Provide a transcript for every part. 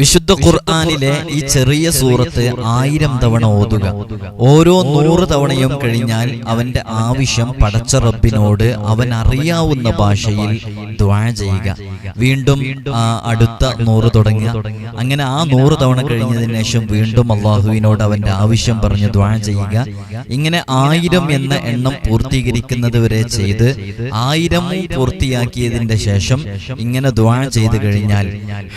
വിശുദ്ധ ഖുർആാനിലെ ഈ ചെറിയ സൂറത്ത് ആയിരം തവണ ഓതുക. ഓരോ നൂറ് തവണയും കഴിഞ്ഞാൽ അവന്റെ ആവശ്യം പടച്ച റബ്ബിനോട് അവൻ അറിയാവുന്ന ഭാഷയിൽ ദ്വാ ചെയ്യുക. വീണ്ടും അടുത്ത നൂറ് തുടങ്ങുക. അങ്ങനെ ആ നൂറ് തവണ കഴിഞ്ഞതിന് ശേഷം വീണ്ടും അള്ളാഹുവിനോട് അവന്റെ ആവശ്യം പറഞ്ഞ് ദ്വാ ചെയ്യുക. ഇങ്ങനെ ആയിരം എന്ന എണ്ണം പൂർത്തീകരിക്കുന്നത് വരെ ചെയ്ത് ആയിരം പൂർത്തിയാക്കിയതിന്റെ ശേഷം ഇങ്ങനെ ദ്വാ ചെയ്ത് കഴിഞ്ഞാൽ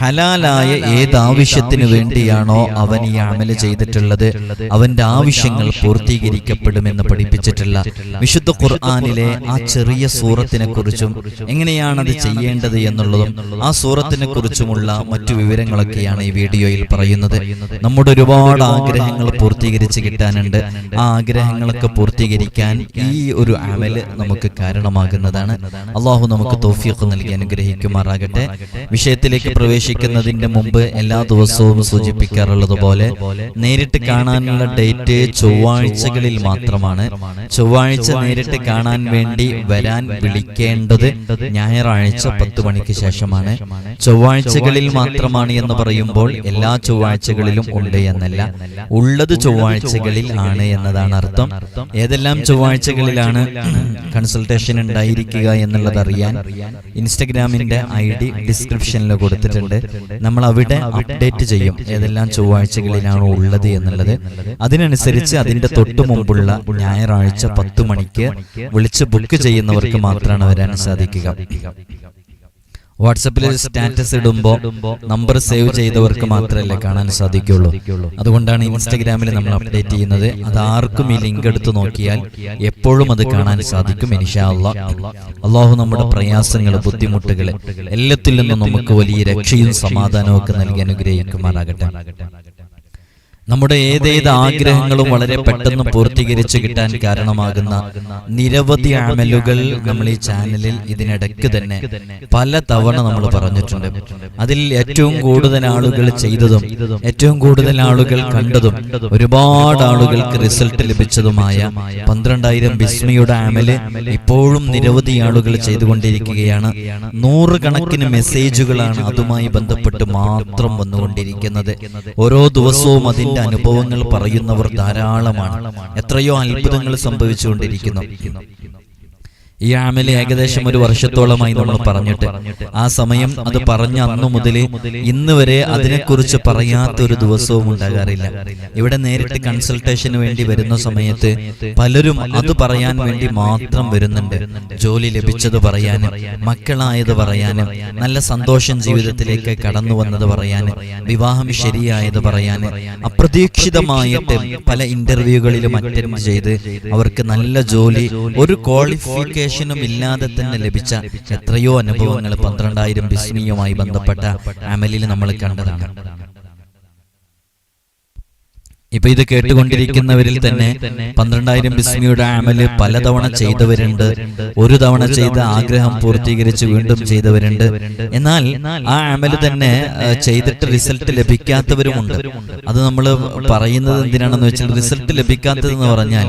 ഹലാലായ ഏത് ആവശ്യത്തിന് വേണ്ടിയാണോ അവൻ ഈ അമൽ ചെയ്തിട്ടുള്ളത്? അവന്റെ ആവശ്യങ്ങൾ പൂർത്തീകരിക്കപ്പെടുമെന്ന് പഠിപ്പിച്ചിട്ടുള്ള വിശുദ്ധ ഖുർആാനിലെ ആ ചെറിയ സൂറത്തിനെ കുറിച്ചും എങ്ങനെയാണത് ചെയ്യേണ്ടത് എന്നുള്ളതും ആ സൂറത്തിനെ കുറിച്ചുമുള്ള മറ്റു വിവരങ്ങളൊക്കെയാണ് ഈ വീഡിയോയിൽ പറയുന്നത്. നമ്മുടെ ഒരുപാട് ആഗ്രഹങ്ങൾ പൂർത്തീകരിച്ച് കിട്ടാനുണ്ട്. ആ ആഗ്രഹങ്ങളൊക്കെ പൂർത്തീകരിക്കാൻ ഈ ഒരു അമൽ നമുക്ക് കാരണമാകുന്നതാണ്. അള്ളാഹു നമുക്ക് തോഫിയൊക്കെ നൽകി അനുഗ്രഹിക്കുമാറാകട്ടെ. വിഷയത്തിലേക്ക് പ്രവേശിക്കുന്നതിന്റെ മുമ്പ് എല്ലാ ദിവസവും സൂചിപ്പിക്കാറുള്ളത് പോലെ നേരിട്ട് കാണാനുള്ള ഡേറ്റ് ചൊവ്വാഴ്ചകളിൽ മാത്രമാണ്. ചൊവ്വാഴ്ച നേരിട്ട് കാണാൻ വേണ്ടി വരാൻ വിളിക്കേണ്ടത് ഞായറാഴ്ച പത്ത് മണിക്ക് ശേഷമാണ്. ചൊവ്വാഴ്ചകളിൽ മാത്രമാണ് എന്ന് പറയുമ്പോൾ എല്ലാ ചൊവ്വാഴ്ചകളിലും ഉണ്ട് എന്നല്ല. ഉള്ളത് ചൊവ്വാഴ്ചകളിൽ ആണ് എന്നതാണ് അർത്ഥം. ഏതെല്ലാം ചൊവ്വാഴ്ചകളിലാണ് കൺസൾട്ടേഷൻ ഉണ്ടായിരിക്കുക എന്നുള്ളത് അറിയാൻ ഇൻസ്റ്റഗ്രാമിന്റെ ഐ ഡി ഡിസ്ക്രിപ്ഷനിൽ കൊടുത്തിട്ടുണ്ട്. നമ്മൾ അവിടെ അപ്ഡേറ്റ് ചെയ്യും ഏതെല്ലാം ചൊവ്വാഴ്ചകളിലാണ് ഉള്ളത് എന്നുള്ളത്. അതിനനുസരിച്ച് അതിന്റെ തൊട്ടു മുമ്പുള്ള ഞായറാഴ്ച പത്ത് മണിക്ക് വിളിച്ച് ബുക്ക് ചെയ്യുന്നവർക്ക് മാത്രമാണ് വരാൻ സാധിക്കുക. വാട്സപ്പിൽ സ്റ്റാറ്റസ് ഇടുമ്പോൾ നമ്പർ സേവ് ചെയ്തവർക്ക് മാത്രമല്ലേ കാണാൻ സാധിക്കുള്ളൂ അതുകൊണ്ടാണ് ഇൻസ്റ്റഗ്രാമിൽ നമ്മൾ അപ്ഡേറ്റ് ചെയ്യുന്നത്. അത് ആർക്കും ഈ ലിങ്ക് എടുത്ത് നോക്കിയാൽ എപ്പോഴും അത് കാണാൻ സാധിക്കും അള്ളാഹ് അള്ളാഹു നമ്മുടെ പ്രയാസങ്ങൾ ബുദ്ധിമുട്ടുകൾ എല്ലാത്തിൽ നിന്നും നമുക്ക് വലിയ രക്ഷയും സമാധാനവും ഒക്കെ നൽകി അനുഗ്രഹിക്കുമാറാകട്ടെ. നമ്മുടെ ഏതേത് ആഗ്രഹങ്ങളും വളരെ പെട്ടെന്ന് പൂർത്തീകരിച്ചു കിട്ടാൻ കാരണമാകുന്ന നിരവധി അമലുകൾ നമ്മൾ ഈ ചാനലിൽ ഇതിനിടയ്ക്ക് തന്നെ പല തവണ നമ്മൾ പറഞ്ഞിട്ടുണ്ട്. അതിൽ ഏറ്റവും കൂടുതൽ ആളുകൾ ചെയ്തതും ഏറ്റവും കൂടുതൽ ആളുകൾ കണ്ടതും ഒരുപാട് ആളുകൾക്ക് റിസൾട്ട് ലഭിച്ചതുമായ പന്ത്രണ്ടായിരം ബിസ്മിയുടെ അമൽ ഇപ്പോഴും നിരവധി ആളുകൾ ചെയ്തുകൊണ്ടിരിക്കുകയാണ്. നൂറുകണക്കിന് മെസ്സേജുകളാണ് അതുമായി ബന്ധപ്പെട്ട് മാത്രം വന്നുകൊണ്ടിരിക്കുന്നത്. ഓരോ ദിവസവും അതിന്റെ അനുഭവങ്ങൾ പറയുന്നവർ ധാരാളമാണ്. എത്രയോ അത്ഭുതങ്ങൾ സംഭവിച്ചുകൊണ്ടിരിക്കുന്നു. ഈ ആമിൽ ഏകദേശം ഒരു വർഷത്തോളമായി നമ്മൾ പറഞ്ഞിട്ട് ആ സമയം അത് പറഞ്ഞ അന്നു മുതൽ ഇന്ന് വരെ അതിനെക്കുറിച്ച് പറയാത്ത ഒരു ദിവസവും ഉണ്ടാകാറില്ല. ഇവിടെ നേരിട്ട് കൺസൾട്ടേഷന് വേണ്ടി വരുന്ന സമയത്ത് പലരും അത് പറയാൻ വേണ്ടി മാത്രം വരുന്നുണ്ട്. ജോലി ലഭിച്ചത് പറയാനും മക്കളായത് പറയാനും നല്ല സന്തോഷം ജീവിതത്തിലേക്ക് കടന്നു വന്നത് പറയാനും വിവാഹം ശരിയായത് പറയാനും അപ്രതീക്ഷിതമായിട്ട് പല ഇന്റർവ്യൂകളിലും അറ്റൻഡ് ചെയ്ത് അവർക്ക് നല്ല ജോലി ഒരു ക്വാളിഫിക്കേഷനും ഇല്ലാതെ തന്നെ ലഭിച്ച എത്രയോ അനുഭവങ്ങൾ പന്ത്രണ്ടായിരം ബിസ്മിയുമായി ബന്ധപ്പെട്ട അമലിൽ നമ്മൾ കണ്ടതാണ്. ഇപ്പൊ ഇത് കേട്ടുകൊണ്ടിരിക്കുന്നവരിൽ തന്നെ പന്ത്രണ്ടായിരം ബിസ്മിയുടെ അമൽ പലതവണ ചെയ്തവരുണ്ട്. ഒരു തവണ ചെയ്ത ആഗ്രഹം പൂർത്തീകരിച്ച് വീണ്ടും ചെയ്തവരുണ്ട്. എന്നാൽ ആ അമൽ തന്നെ ചെയ്തിട്ട് റിസൾട്ട് ലഭിക്കാത്തവരുമുണ്ട്. അത് നമ്മൾ പറയുന്നത് എന്തിനാണെന്ന് വെച്ചാൽ റിസൾട്ട് ലഭിക്കാത്തതെന്ന് പറഞ്ഞാൽ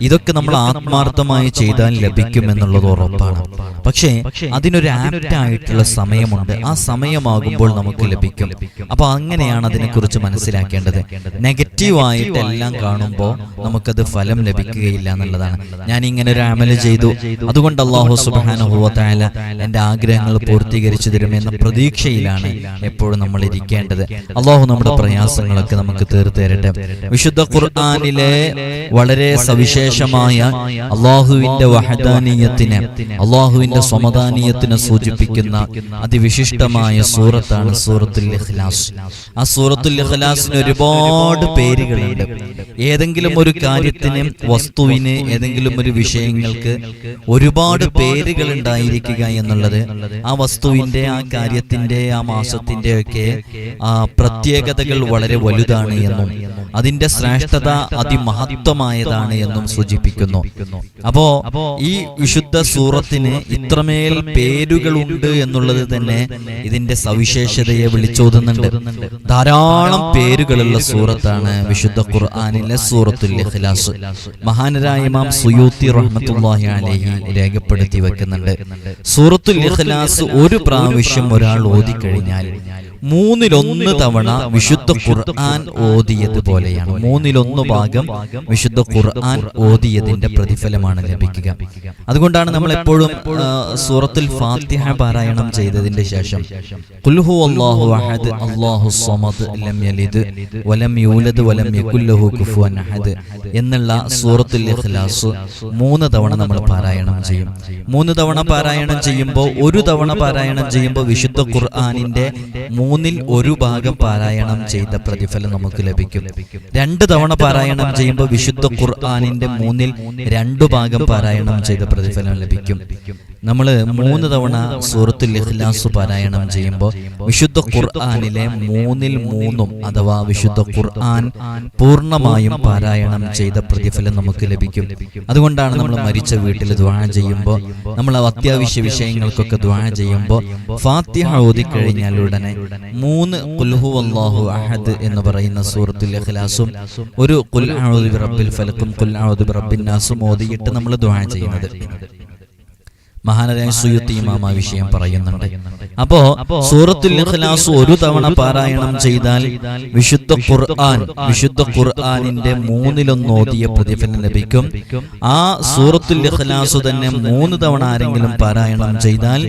ഇതൊക്കെ നമ്മൾ ആത്മാർത്ഥമായി ചെയ്താൽ ലഭിക്കും എന്നുള്ളത് ഉറപ്പാണ്. പക്ഷേ അതിനൊരു ആപ്റ്റ് ആയിട്ടുള്ള സമയമുണ്ട്. ആ സമയമാകുമ്പോൾ നമുക്ക് ലഭിക്കും. അപ്പൊ അങ്ങനെയാണ് അതിനെക്കുറിച്ച് മനസ്സിലാക്കേണ്ടത്. നെഗറ്റീവ് ആയിട്ട് എല്ലാം കാണുമ്പോൾ നമുക്കത് ഫലം ലഭിക്കുകയില്ല എന്നുള്ളതാണ്. ഞാൻ ഇങ്ങനെ ഒരു അമൽ ചെയ്തു. അതുകൊണ്ട് അള്ളാഹു സുബാനുഭവത്തായാല എന്റെ ആഗ്രഹങ്ങൾ പൂർത്തീകരിച്ചു തരുമെന്ന പ്രതീക്ഷയിലാണ് എപ്പോഴും നമ്മൾ ഇരിക്കേണ്ടത്. അള്ളാഹു നമ്മുടെ പ്രയാസങ്ങളൊക്കെ നമുക്ക് തീർത്തു തരട്ടെ. വിശുദ്ധ ഖുർആാനിലെ വളരെ സവിശേഷമായ അള്ളാഹുവിന്റെ വഹദാനീയത്തിന് അള്ളാഹുവിന്റെ സമദാനീയത്തിനെ സൂചിപ്പിക്കുന്ന അതിവിശിഷ്ടമായ സൂറത്താണ് സൂറത്തുൽ ഇഖ്ലാസ്. ആ സൂറത്തുൽ ഇഖ്ലാസിന് ഒരുപാട് പേരുകളുണ്ട്. ഏതെങ്കിലും ഒരു കാര്യത്തിന് വസ്തുവിന് ഏതെങ്കിലും ഒരു വിഷയങ്ങൾക്ക് ഒരുപാട് പേരുകൾ ഉണ്ടായിരിക്കുക എന്നുള്ളത് ആ വസ്തുവിന്റെ ആ കാര്യത്തിന്റെ ആ മാസത്തിന്റെ ഒക്കെ ആ പ്രത്യേകതകൾ വളരെ വലുതാണ് എന്നും അതിന്റെ ശ്രേഷ്ഠത അതിമഹത്വമായതാണ് എന്നും സൂചിപ്പിക്കുന്നു. അപ്പോ ഈ വിശുദ്ധ സൂറത്തിന് ഇത്രമേൽ പേരുകളുണ്ട് എന്നുള്ളത് തന്നെ ഇതിന്റെ സവിശേഷതയെ വിളിച്ചോതുന്നുണ്ട്. ധാരാളം പേരുകളുള്ള സൂറത്താണ് വിശുദ്ധ ഖുർആാനിലെ സൂറത്തുൽ ഇഖ്ലാസ്. മഹാനരായ ഇമാം സുയൂത്തി റഹ്മത്തുള്ളാഹി അലൈഹി രേഖപ്പെടുത്തി വെക്കുന്നുണ്ട്. സൂറത്തുൽ ഇഖ്ലാസ് ഒരു പ്രാവശ്യം ഒരാൾ ഓതിക്കഴിഞ്ഞാൽ മൂന്നിലൊന്ന് തവണ വിശുദ്ധ ഖുർആൻ ഓതിയതുപോലെയാണ് മൂന്നിലൊന്ന് ഭാഗം വിശുദ്ധ ഖുർആൻ ഓതിയതിന്റെ പ്രതിഫലമാണ് ലഭിക്കുക. അതുകൊണ്ടാണ് നമ്മൾ എപ്പോഴും സൂറത്തിൽ ഫാത്തിഹ പാരായണം ചെയ്തതിന്റെ ശേഷം അല്ലാഹു അഹദ് അല്ലാഹു സമദ് ലം യലിദ് വലം യൂലദ് വലം യകുൽ ലഹു കുഫുവൻ അഹദ് എന്നുള്ള സൂറത്തുൽ ഇഖ്ലാസ് മൂന്ന് തവണ നമ്മൾ പാരായണം ചെയ്യും. മൂന്ന് തവണ പാരായണം ചെയ്യുമ്പോൾ ഒരു തവണ പാരായണം ചെയ്യുമ്പോൾ വിശുദ്ധ ഖുർആനിന്റെ മൂന്നിൽ ഒരു ഭാഗം പാരായണം ചെയ്ത പ്രതിഫലം നമുക്ക് ലഭിക്കും. രണ്ട് തവണ പാരായണം ചെയ്യുമ്പോൾ വിശുദ്ധ ഖുർആാനിന്റെ മൂന്നിൽ രണ്ടു ഭാഗം പാരായണം ചെയ്ത പ്രതിഫലം ലഭിക്കും. നമ്മൾ മൂന്ന് തവണ സൂറത്തുൽ ഇഖ്ലാസ് പാരായണം ചെയ്യുമ്പോൾ വിശുദ്ധ ഖുർആാനിലെ മൂന്നിൽ മൂന്നും അഥവാ വിശുദ്ധ ഖുർആൻ പൂർണമായും പാരായണം ചെയ്ത പ്രതിഫലം നമുക്ക് ലഭിക്കും. അതുകൊണ്ടാണ് നമ്മൾ മരിച്ച വീട്ടിൽ ദ്വാ ചെയ്യുമ്പോൾ നമ്മൾ അത്യാവശ്യ വിഷയങ്ങൾക്കൊക്കെ ദ്വാ ചെയ്യുമ്പോൾ ഫാത്തിഹ ഓതിക്കഴിഞ്ഞാൽ ഉടനെ മൂന്ന് കുൽഹു അല്ലാഹു അഹദ് എന്ന് പറയുന്ന സൂറത്തുൽ ഇഖ്ലാസും ഒരു കുൽ അഊദു ബിറബ്ബിൽ ഫലക്കും കുൽ അഊദു ബിറബ്ബിൻ നാസും ഓതിയിട്ട് നമ്മൾ ദുആ ചെയ്യുന്നത്. മഹാനരായ സുയുത്തി ഇമാമ വിഷയം പറയുന്നുണ്ട്. അപ്പോ സൂറത്തുൽ ഇഖ്ലാസ് ഒരു തവണ പാരായണം ചെയ്താൽ വിശുദ്ധ ഖുർആൻ വിശുദ്ധ ഖുർആനിന്റെ മൂന്നിലൊന്ന് ഓതിയ പ്രതിഫലം ലഭിക്കും. ആ സൂറത്തുൽ ഇഖ്ലാസ് തന്നെ മൂന്ന് തവണ ആരെങ്കിലും പാരായണം ചെയ്താൽ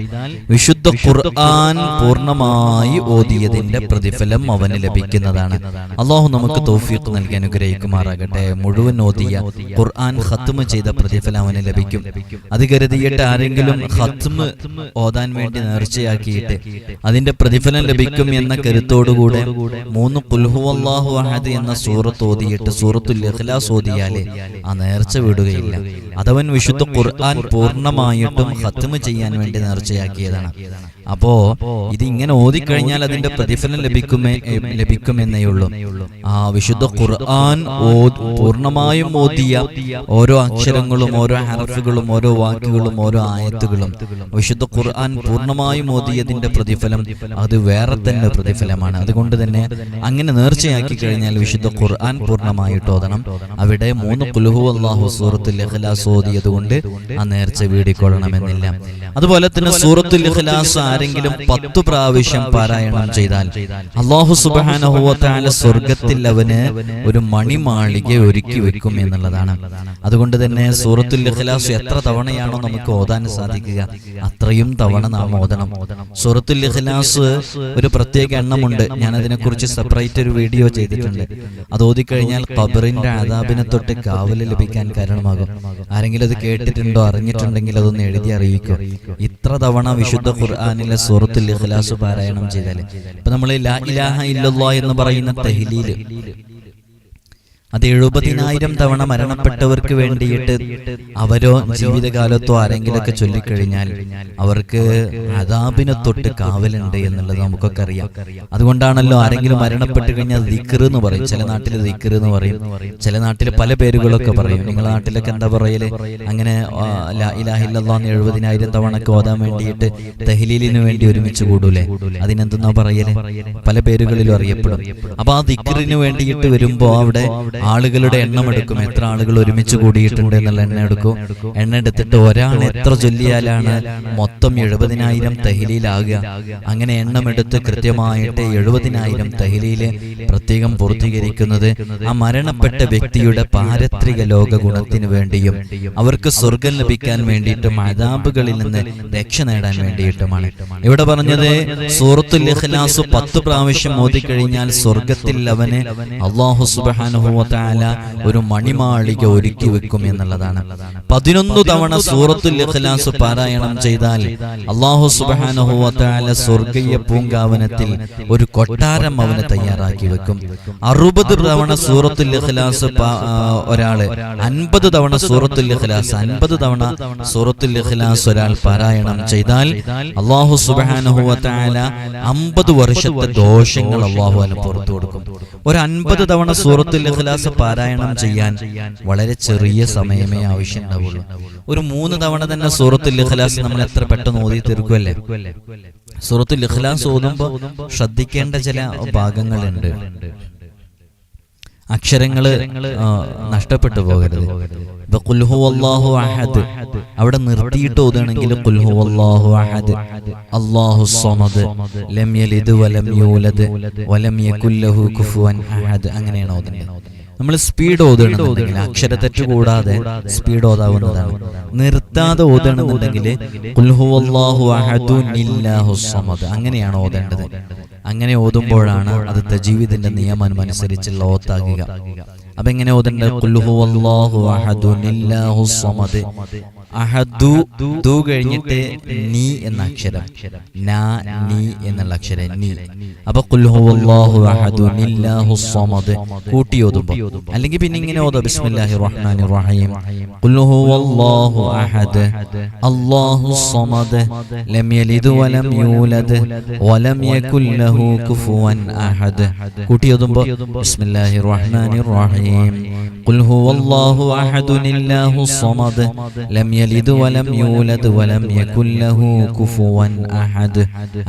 വിശുദ്ധ ഖുർആൻ പൂർണമായി ഓതിയതിന്റെ പ്രതിഫലം അവന് ലഭിക്കുന്നതാണ്. അള്ളാഹു നമുക്ക് തൗഫീഖ് നൽകി അനുഗ്രഹിക്കുമാറാകട്ടെ. മുഴുവൻ ഓതിയ ഖുർആൻ ഖത്മ ചെയ്ത പ്രതിഫലം അവന് ലഭിക്കും. അത് കരുതിയിട്ട് ആരെങ്കിലും ഖത്മ് ഓതാൻ വേണ്ടി നേർച്ചയാക്കിയിട്ട് അതിന്റെ പ്രതിഫലം ലഭിക്കും എന്ന കരുത്തോടുകൂടെ മൂന്ന് കുൽഹു അല്ലാഹു അഹദ് എന്ന സൂറത്ത് ഓതിയിട്ട് സൂറത്തുൽ ഇഖ്ലാസ് ഓതിയാലേ ആ നേർച്ച വിടുകയില്ല. അതവൻ വിശുദ്ധ ഖുർആൻ പൂർണമായിട്ടും ഹത്തുമ് ചെയ്യാൻ വേണ്ടി നേർച്ചയാക്കിയതാണ്. അപ്പോ ഇത് ഇങ്ങനെ ഓതിക്കഴിഞ്ഞാൽ അതിന്റെ പ്രതിഫലം ലഭിക്കുമേ ലഭിക്കുമെന്നേ ഉള്ളൂ ആ വിശുദ്ധ ഖുർആൻ പൂർണമായും ഓതിയ ഓരോ അക്ഷരങ്ങളും ഓരോ ഹർഫുകളും ഓരോ വാക്കുകളും ഓരോ ആയത്തുകളും. വിശുദ്ധ ഖുർആൻ പൂർണമായും ഓതിയതിന്റെ പ്രതിഫലം അത് വേറെ തന്നെ പ്രതിഫലമാണ്. അതുകൊണ്ട് തന്നെ അങ്ങനെ നേർച്ചയാക്കി കഴിഞ്ഞാൽ വിശുദ്ധ ഖുർആൻ പൂർണമായിട്ട് ഓതണം. അവിടെ മൂന്ന് കുലുഹു അള്ളാഹു സൂറത്തുൽ ഇഖ്ലാസ് ഓതിയത് കൊണ്ട് ആ നേർച്ച വീടിക്കൊള്ളണമെന്നില്ല. അതുപോലെ തന്നെ സൂറത്തുൽ ഇഖ്ലാസ് ആരെങ്കിലും പത്തു പ്രാവശ്യം പാരായണം ചെയ്താൽ അള്ളാഹു സുബാനഹുവത്താല സ്വർഗത്തിൽ അവന് ഒരു മണിമാളിക ഒരുക്കി വെക്കും എന്നുള്ളതാണ്. അതുകൊണ്ട് തന്നെ സൂറത്തുൽ ഇഖ്ലാസ് എത്ര തവണയാണോ നമുക്ക് ഓതാൻ സാധിക്കുക അത്രയും തവണ നാം ഓതണം. സൂറത്തുൽ ഇഖ്ലാസ് ഒരു പ്രത്യേക എണ്ണമുണ്ട്. ഞാൻ അതിനെക്കുറിച്ച് സെപ്പറേറ്റ് ഒരു വീഡിയോ ചെയ്തിട്ടുണ്ട്. അത് ഓതിക്കഴിഞ്ഞാൽ ഖബറിന്റെ ആദാബിനെ തൊട്ട് കാവൽ ലഭിക്കാൻ കാരണമാകും. ആരെങ്കിലും അത് കേട്ടിട്ടുണ്ടോ അറിഞ്ഞിട്ടുണ്ടെങ്കിൽ അതൊന്ന് എഴുതി അറിയിക്കും. ഇത്ര തവണ വിശുദ്ധ ഖുർആനിലെ സൂറത്തുൽ ഇഖ്ലാസ് പാരായണം ചെയ്താൽ ഇപ്പൊ നമ്മൾ ലാ ഇലാഹ ഇല്ലല്ലാ എന്ന് പറയുന്ന തഹ്ലീൽ. അത് എഴുപതിനായിരം തവണ മരണപ്പെട്ടവർക്ക് വേണ്ടിയിട്ട് അവരോ ജീവിതകാലത്തോ ആരെങ്കിലൊക്കെ ചൊല്ലിക്കഴിഞ്ഞാൽ അവർക്ക് അതാബിനെ തൊട്ട് കാവലുണ്ട് എന്നുള്ളത് നമുക്കൊക്കെ അറിയാം. അതുകൊണ്ടാണല്ലോ ആരെങ്കിലും മരണപ്പെട്ട് കഴിഞ്ഞാൽ ദിക്കർ എന്ന് പറയും. ചില നാട്ടിൽ ദിക്കർ എന്ന് പറയും. ചില നാട്ടിൽ പല പേരുകളൊക്കെ പറയും. നിങ്ങളുടെ നാട്ടിലൊക്കെ എന്താ പറയൽ? അങ്ങനെ ഇലാഹില്ലാന്ന് എഴുപതിനായിരം തവണക്ക് ഓതാൻ വേണ്ടിയിട്ട് തഹ്ലീലിന് വേണ്ടി ഒരുമിച്ച് കൂടൂലേ? അതിനെന്തെന്നാ പറയൽ? പല പേരുകളിലും അറിയപ്പെടും. അപ്പൊ ആ ദിക്കറിന് വേണ്ടിയിട്ട് വരുമ്പോ അവിടെ ആളുകളുടെ എണ്ണം എടുക്കും. എത്ര ആളുകൾ ഒരുമിച്ച് കൂടിയിട്ടുണ്ട് എന്നുള്ള എണ്ണ എടുക്കും. എണ്ണ എടുത്തിട്ട് ഒരാൾ എത്ര ചൊല്ലിയാലാണ് മൊത്തം എഴുപതിനായിരം തഹ്ലീലാകുക. അങ്ങനെ എണ്ണം എടുത്ത് കൃത്യമായിട്ട് എഴുപതിനായിരം തഹ്ലീൽ പ്രത്യേകം പൂർത്തീകരിക്കുന്നത് ആ മരണപ്പെട്ട വ്യക്തിയുടെ പാരത്രിക ലോക ഗുണത്തിന് വേണ്ടിയും അവർക്ക് സ്വർഗം ലഭിക്കാൻ വേണ്ടിയിട്ടും അതാബുകളിൽ നിന്ന് രക്ഷ നേടാൻ വേണ്ടിയിട്ടുമാണ്. ഇവിടെ പറഞ്ഞത് സൂറത്തുൽ ഇഖ്ലാസ് പത്ത് പ്രാവശ്യം ഓതിക്കഴിഞ്ഞാൽ സ്വർഗത്തിൽ അവന് അള്ളാഹു സുബ്ഹാനഹു തആല ഒരു മണിമാളിക ഒരുക്കി വെക്കും എന്നുള്ളതാണ്. പതിനൊന്ന് തവണ സൂറത്തുൽ ഇഖ്ലാസ് പാരായണം ചെയ്താൽ അള്ളാഹു സുബ്ഹാനഹു തആല സ്വർഗീയ പൂങ്കാവനത്തിൽ ഒരു കൊട്ടാരം അവന് തയ്യാറാക്കി വെക്കും. അറുപത് തവണ സൂറത്തുൽ ഇഖ്ലാസ് ഒരാൾ അൻപത് തവണ സൂറത്തുൽ ഇഖ്ലാസ് അൻപത് തവണ സൂറത്തുൽ ഇഖ്ലാസ് ഒരാൾ പാരായണം ചെയ്താൽ അള്ളാഹു സുബ്ഹാനഹു തആല അമ്പത് വർഷത്തെ ദോഷങ്ങൾ അള്ളാഹു അവന് പുറത്തു കൊടുക്കും. ഒരു അൻപത് തവണ സൂറത്തുൽ ഇഖ്ലാസ് പാരായണം ചെയ്യാൻ വളരെ ചെറിയ സമയമേ ആവശ്യമുണ്ടാവുള്ളൂ. ഒരു മൂന്ന് തവണ തന്നെ സൂറത്തുൽ ഇഖ്ലാസ് നമ്മൾ എത്ര പെട്ടെന്ന് ഓതി തീർക്കുമല്ലേ സൂറത്തുൽ ഇഖ്ലാസ് ഓതുമ്പോൾ ശ്രദ്ധിക്കേണ്ട ചില ഭാഗങ്ങളുണ്ട്. അക്ഷരങ്ങൾ നഷ്ടപ്പെട്ടു പോകരുത്. ഇപ്പൊ കുൽഹു അല്ലാഹു അഹദ്. അവിടെ നിർത്തിയിട്ട് ഓതുകയാണെങ്കിൽ കുൽഹു അഹദ്. സമദ് ലം യലിദ് വലം യൂലദ് വലം യകുല്ലഹു കുഫുവൻ അഹദ്. അങ്ങനെയാണ് ഓതുന്നത്. നമ്മൾ സ്പീഡ് ഓതുകയാണെന്നുണ്ടെങ്കിൽ അക്ഷരത്തെറ്റ് കൂടാതെ സ്പീഡ് ഓതാവുന്നതാണ്. നിർത്താതെ നില്ലാഹു അങ്ങനെയാണ് ഓതേണ്ടത്. അങ്ങനെ ഓതുമ്പോഴാണ് അത് തജീവിദിന്റെ നിയമം അനുസരിച്ചുള്ള ഓത്താകുക. അപ്പൊ എങ്ങനെ ഓതണ്ട്? അഹദു ദു കഴിഞ്ഞിട്ട് നീ എന്ന അക്ഷരം. നാ നീ എന്നുള്ള അക്ഷരം നീ അപ്പൊ കൂട്ടി ഓതുമ്പോ. അല്ലെങ്കിൽ പിന്നെ ഇങ്ങനെ ഓതോ ബിസ്മില്ലാഹി റഹ്മാൻ റഹീം. അഹദ്. അല്ലാഹു സ്വമദ് ലം യലിദ് വലം യൂലദ്. വലം യകുൽ ലഹു കുഫുവൻ അഹദ്. കൂട്ടി ഓതുമ്പോ ബിസ്മില്ലാഹി റഹ്മാനിർ റഹീം. قل هو الله أحد الله الصمد لم يلد ولم يولد ولم يكن له كفوا أحد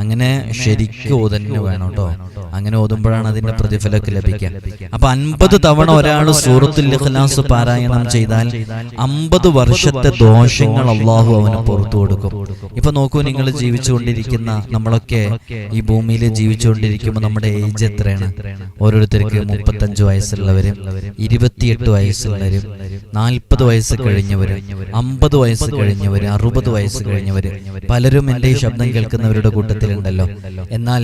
അങ്ങനെ ശരിക്കും ഓതന്നെ വേണം കേട്ടോ അങ്ങനെ ഓതുമ്പോഴാണ് അതിന്റെ പ്രതിഫലമൊക്കെ ലഭിക്കുക അപ്പൊ അൻപത് തവണ ഒരാൾ സൂറത്തുൽ ഇഖ്ലാസ് പാരായണം ചെയ്താൽ അമ്പത് വർഷത്തെ ദോഷങ്ങൾ അള്ളാഹു അവന് പുറത്തു കൊടുക്കും ഇപ്പൊ നോക്കൂ നിങ്ങൾ ജീവിച്ചുകൊണ്ടിരിക്കുന്ന നമ്മളൊക്കെ ഈ ഭൂമിയിൽ ജീവിച്ചുകൊണ്ടിരിക്കുമ്പോൾ നമ്മുടെ ഏജ് എത്രയാണ് ഓരോരുത്തർക്ക് മുപ്പത്തഞ്ച് വയസ്സുള്ളവരും ഇരുപത്തിയെട്ട് വയസ്സുള്ളവരും നാൽപ്പത് വയസ്സ് കഴിഞ്ഞവരും അമ്പത് വയസ്സ് കഴിഞ്ഞവർ അറുപത് വയസ്സ് കഴിഞ്ഞവർ പലരും എന്റെ ഈ ശബ്ദം കേൾക്കുന്നവരുടെ കൂട്ടത്തിലുണ്ടല്ലോ. എന്നാൽ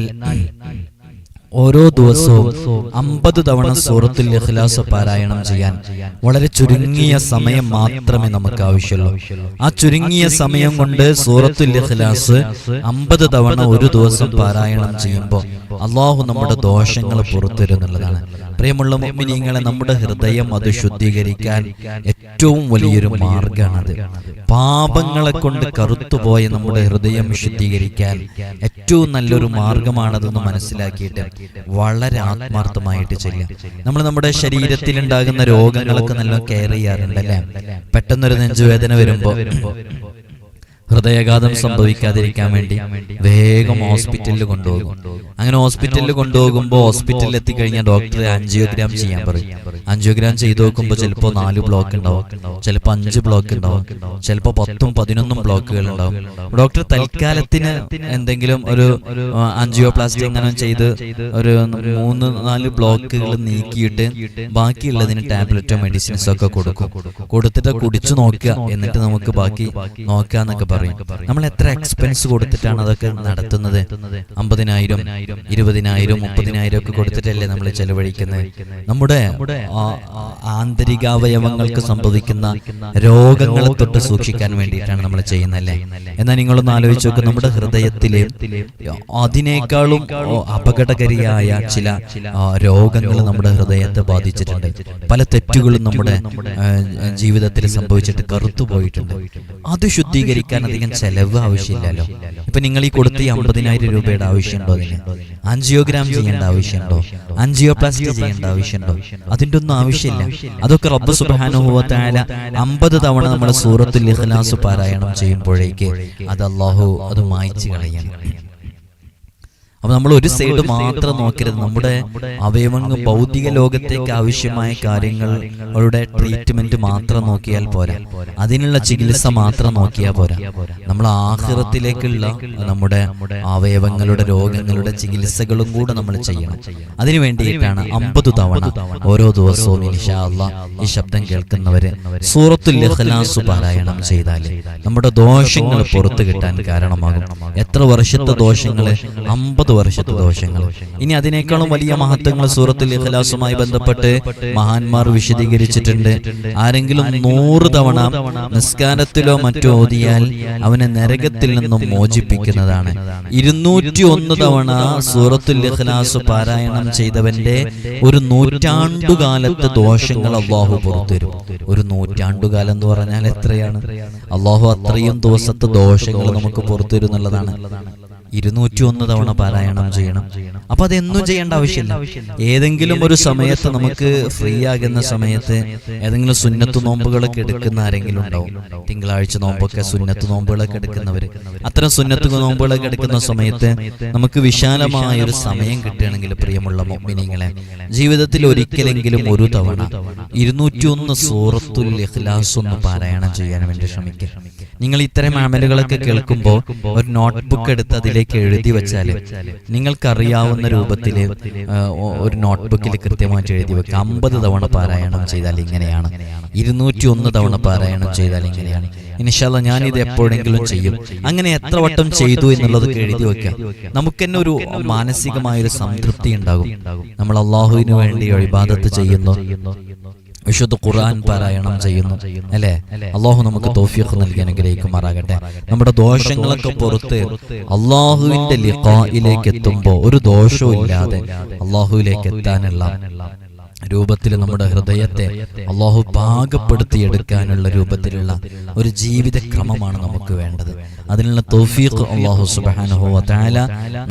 ഓരോ ദിവസവും അമ്പത് തവണ സൂറത്തുൽ ഇഖ്ലാസ് പാരായണം ചെയ്യാൻ വളരെ ചുരുങ്ങിയ സമയം മാത്രമേ നമുക്ക് ആവശ്യമുള്ളൂ. ആ ചുരുങ്ങിയ സമയം കൊണ്ട് സൂറത്തുൽ ഇഖ്ലാസ് അമ്പത് തവണ ഒരു ദിവസം പാരായണം ചെയ്യുമ്പോൾ അള്ളാഹു നമ്മുടെ ദോഷങ്ങൾ പുറത്തുവരുന്നുള്ളതാണ്. പ്രിയമുള്ള മുഅ്മിനീങ്ങളെ നമ്മുടെ ഹൃദയം അത് ശുദ്ധീകരിക്കാൻ ഏറ്റവും വലിയൊരു മാർഗമാണത് പാപങ്ങളെ കൊണ്ട് കറുത്തുപോയ നമ്മുടെ ഹൃദയം ശുദ്ധീകരിക്കാൻ ഏറ്റവും നല്ലൊരു മാർഗമാണതെന്ന് മനസ്സിലാക്കിയിട്ട് വളരെ ആത്മാർത്ഥമായിട്ട് ചെയ്യാം നമ്മൾ നമ്മുടെ ശരീരത്തിൽ ഉണ്ടാകുന്ന രോഗങ്ങളൊക്കെ നല്ല കെയർ ചെയ്യാറുണ്ടല്ലേ? പെട്ടെന്നൊരു നെഞ്ചുവേദന വരുമ്പോ ഹൃദയാഘാതം സംഭവിക്കാതിരിക്കാൻ വേണ്ടി വേഗം ഹോസ്പിറ്റലിൽ കൊണ്ടുപോകും. അങ്ങനെ ഹോസ്പിറ്റലിൽ കൊണ്ടുപോകുമ്പോൾ ഹോസ്പിറ്റലിൽ എത്തിക്കഴിഞ്ഞാൽ ഡോക്ടറെ ആൻജിയോഗ്രാം ചെയ്യാൻ പറയും. ആൻജിയോഗ്രാം ചെയ്തു നോക്കുമ്പോൾ ചിലപ്പോൾ നാല് ബ്ലോക്ക് ഉണ്ടാവും. ചിലപ്പോൾ അഞ്ച് ബ്ലോക്ക് ഉണ്ടാവും. ചിലപ്പോൾ പത്തും പതിനൊന്നും ബ്ലോക്കുകൾ ഉണ്ടാവും. ഡോക്ടർ തൽക്കാലത്തിന് എന്തെങ്കിലും ഒരു ആൻജിയോപ്ലാസ്റ്റി അങ്ങനെ ചെയ്ത് ഒരു മൂന്ന് നാല് ബ്ലോക്കുകൾ നീക്കിയിട്ട് ബാക്കിയുള്ളതിന് ടാബ്ലറ്റോ മെഡിസിൻസോ ഒക്കെ കൊടുക്കും. കൊടുത്തിട്ട് കുടിച്ചു നോക്കുക. എന്നിട്ട് നമുക്ക് ബാക്കി നോക്കാന്നൊക്കെ പറയും. നമ്മൾ എത്ര എക്സ്പെൻസ് കൊടുത്തിട്ടാണ് അതൊക്കെ നടത്തുന്നത്? അമ്പതിനായിരം ഇരുപതിനായിരം മുപ്പതിനായിരം ഒക്കെ കൊടുത്തിട്ടല്ലേ നമ്മൾ ചെലവഴിക്കുന്നത്? നമ്മുടെ ആന്തരികാവയവങ്ങൾക്ക് സംഭവിക്കുന്ന രോഗങ്ങളെ തൊട്ട് സൂക്ഷിക്കാൻ വേണ്ടിയിട്ടാണ് നമ്മൾ ചെയ്യുന്നല്ലേ? എന്നാൽ നിങ്ങളൊന്ന് ആലോചിച്ച് നോക്ക് നമ്മുടെ ഹൃദയത്തിലെ അതിനേക്കാളും അപകടകരിയായ ചില രോഗങ്ങൾ നമ്മുടെ ഹൃദയത്തെ ബാധിച്ചിട്ടുണ്ട്. പല തെറ്റുകളും നമ്മുടെ ജീവിതത്തിൽ സംഭവിച്ചിട്ട് കറുത്തു പോയിട്ടുണ്ട്. അത് ശുദ്ധീകരിക്കാൻ അധികം ചെലവ് ആവശ്യമില്ലല്ലോ. ഇപ്പൊ നിങ്ങൾ ഈ കൊടുത്ത ഈ അമ്പതിനായിരം രൂപയുടെ ആവശ്യമുണ്ടോ അതിന്? ആൻജിയോഗ്രാം ചെയ്യേണ്ട ആവശ്യമുണ്ടോ? ആൻജിയോപ്ലാസ്റ്റി ചെയ്യേണ്ട ആവശ്യമുണ്ടോ? അതിന്റെ ഒന്നും ആവശ്യമില്ല. അതൊക്കെ റബ്ബ് സുബാനുഭവത്തായ അമ്പത് തവണ നമ്മൾ സൂറത്തുൽ ഇഖ്ലാസ് പാരായണം ചെയ്യുമ്പോഴേക്ക് അത് അള്ളാഹു അത് മായ്ച്ചു കളയണം. അപ്പൊ നമ്മൾ ഒരു സൈഡ് മാത്രം നോക്കരുത്. നമ്മുടെ അവയവങ്ങൾ ഭൗതിക ലോകത്തേക്ക് ആവശ്യമായ കാര്യങ്ങൾ അവരുടെ ട്രീറ്റ്മെന്റ് മാത്രം നോക്കിയാൽ പോരാ. അതിനുള്ള ചികിത്സ മാത്രം നോക്കിയാൽ പോരാ. നമ്മൾ ആഹ്റത്തിലേക്കുള്ള നമ്മുടെ അവയവങ്ങളുടെ രോഗങ്ങളുടെ ചികിത്സകളും കൂടെ നമ്മൾ ചെയ്യണം. അതിനു വേണ്ടിയിട്ടാണ് അമ്പത് തവണ ഓരോ ദിവസവും ഇൻഷാ അള്ളാ ഈ ശബ്ദം കേൾക്കുന്നവര് സൂറത്തുൽ ഇഖ്ലാസ് പാരായണം ചെയ്താൽ നമ്മുടെ ദോഷങ്ങൾ പുറത്തു കിട്ടാൻ കാരണമാകും. എത്ര വർഷത്തെ ദോഷങ്ങളെ അമ്പത് വർഷത്തെ ദോഷങ്ങൾ. ഇനി അതിനേക്കാളും വലിയ മഹത്വങ്ങൾ സൂറത്തിൽ ഇഖലാസുമായി ബന്ധപ്പെട്ട് മഹാന്മാർ വിശദീകരിച്ചിട്ടുണ്ട്. ആരെങ്കിലും നൂറ് തവണ നിസ്കാരത്തിലോ മറ്റോ ഓതിയാൽ അവനെ നരകത്തിൽ നിന്നും മോചിപ്പിക്കുന്നതാണ്. ഇരുന്നൂറ്റി ഒന്ന് തവണ സൂറത്തുൽ ഇഖലാസ് പാരായണം ചെയ്തവന്റെ ഒരു നൂറ്റാണ്ടുകാലത്തെ ദോഷങ്ങൾ അള്ളാഹു പുറത്തുവരും ഒരു നൂറ്റാണ്ടുകാലം എന്ന് പറഞ്ഞാൽ എത്രയാണ്? അള്ളാഹു അത്രയും ദിവസത്തെ ദോഷങ്ങൾ നമുക്ക് പുറത്തുവരും എന്നുള്ളതാണ് ഇരുന്നൂറ്റി ഒന്ന് തവണ പാരായണം ചെയ്യണം. അപ്പൊ അതെന്നും ചെയ്യേണ്ട ആവശ്യമില്ല. ഏതെങ്കിലും ഒരു സമയത്ത് നമുക്ക് ഫ്രീ ആകുന്ന സമയത്ത് ഏതെങ്കിലും സുന്നത്ത് നോമ്പുകളൊക്കെ എടുക്കുന്ന ആരെങ്കിലും ഉണ്ടാവും. തിങ്കളാഴ്ച നോമ്പൊക്കെ സുന്നത്ത് നോമ്പുകളൊക്കെ എടുക്കുന്നവർ അത്തരം സുന്നത്ത് നോമ്പുകളൊക്കെ എടുക്കുന്ന സമയത്ത് നമുക്ക് വിശാലമായ ഒരു സമയം കിട്ടുകയാണെങ്കിൽ പ്രിയമുള്ള മൊമ്മിനിങ്ങളെ ജീവിതത്തിൽ ഒരിക്കലെങ്കിലും ഒരു തവണ ഇരുന്നൂറ്റി ഒന്ന് സൂറത്തുൽ ഇഖ്ലാസ് ഒന്ന് പാരായണം ചെയ്യാൻ വേണ്ടി ശ്രമിക്കുക. നിങ്ങൾ ഇത്തരം അമലുകളൊക്കെ കേൾക്കുമ്പോൾ ഒരു നോട്ട്ബുക്ക് എടുത്ത് അതിലേക്ക് എഴുതി വെച്ചാൽ നിങ്ങൾക്കറിയാവുന്ന രൂപത്തിൽ ഒരു നോട്ട്ബുക്കിൽ കൃത്യമായിട്ട് എഴുതി വെക്കുക. അമ്പത് തവണ പാരായണം ചെയ്താൽ ഇങ്ങനെയാണ്. ഇരുന്നൂറ്റി ഒന്ന് തവണ പാരായണം ചെയ്താൽ ഇങ്ങനെയാണ്. ഇനിഷാല്ല ഞാനിത് ഇത് എപ്പോഴെങ്കിലും ചെയ്യും. അങ്ങനെ എത്ര വട്ടം ചെയ്തു എന്നുള്ളത് എഴുതി വെക്കുക. നമുക്ക് തന്നെ ഒരു മാനസികമായ ഒരു സംതൃപ്തി ഉണ്ടാകും. നമ്മൾ അള്ളാഹുവിന് വേണ്ടി ഇബാദത്ത് ചെയ്യുന്നു. വിശുദ്ധ ഖുർആൻ പാരായണം ചെയ്യുന്നു. അല്ലേ? അള്ളാഹു നമുക്ക് തോഫിയൊക്കെ നൽകി അനുഗ്രഹിക്കുമാറാകട്ടെ. നമ്മുടെ ദോഷങ്ങളൊക്കെ പുറത്ത് അള്ളാഹുവിന്റെ ലിഖായിലേക്ക് എത്തുമ്പോൾ ഒരു ദോഷവും ഇല്ലാതെ അള്ളാഹുവിലേക്ക് എത്താനുള്ള രൂപത്തിൽ നമ്മുടെ ഹൃദയത്തെ അള്ളാഹു പാകപ്പെടുത്തിയെടുക്കാനുള്ള രൂപത്തിലുള്ള ഒരു ജീവിത ക്രമമാണ് നമുക്ക് വേണ്ടത്. അതിനുള്ള തോഫീഖ് അള്ളാഹു സുബാനുഹോ താല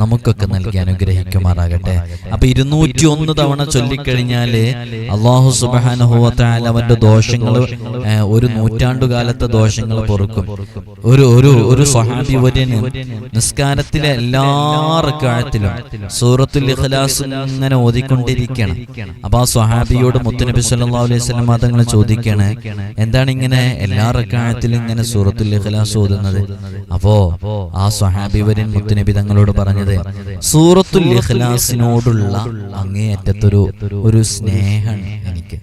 നമുക്കൊക്കെ നൽകി അനുഗ്രഹിക്കുമാറാകട്ടെ. അപ്പൊ ഇരുന്നൂറ്റി ഒന്ന് തവണ ചൊല്ലിക്കഴിഞ്ഞാൽ അള്ളാഹു സുബാനുഹോ താല അവന്റെ ദോഷങ്ങൾ ഒരു നൂറ്റാണ്ടുകാലത്തെ ദോഷങ്ങൾ പൊറുക്കും. ഒരു ഒരു ഒരു സ്വഹാബി വര്യന് നിസ്കാരത്തിലെ എല്ലാ റക്കാഴത്തിലും സൂറത്തുൽ ഇഖ്ലാസ് ഇങ്ങനെ ഓതിക്കൊണ്ടിരിക്കണം. അപ്പൊ ആ സ്വഹാബിയോട് മുത്തുനബി സല്ലാ അലൈഹി സ്വലം തങ്ങൾ ചോദിക്കാണ് എന്താണ് ഇങ്ങനെ എല്ലാ റക്കാഴത്തിലും ഇങ്ങനെ സൂറത്തുൽ ഇഖ്ലാസ് ഓതുന്നത്? അപ്പോ ആ സ്വഹാബി വരൻ മുത്തുനബി തങ്ങളോട് പറഞ്ഞത് സൂറത്തുൽ ഇഖ്ലാസിനോടുള്ള അങ്ങേയറ്റത്തൊരു ഒരു സ്നേഹം എനിക്ക്.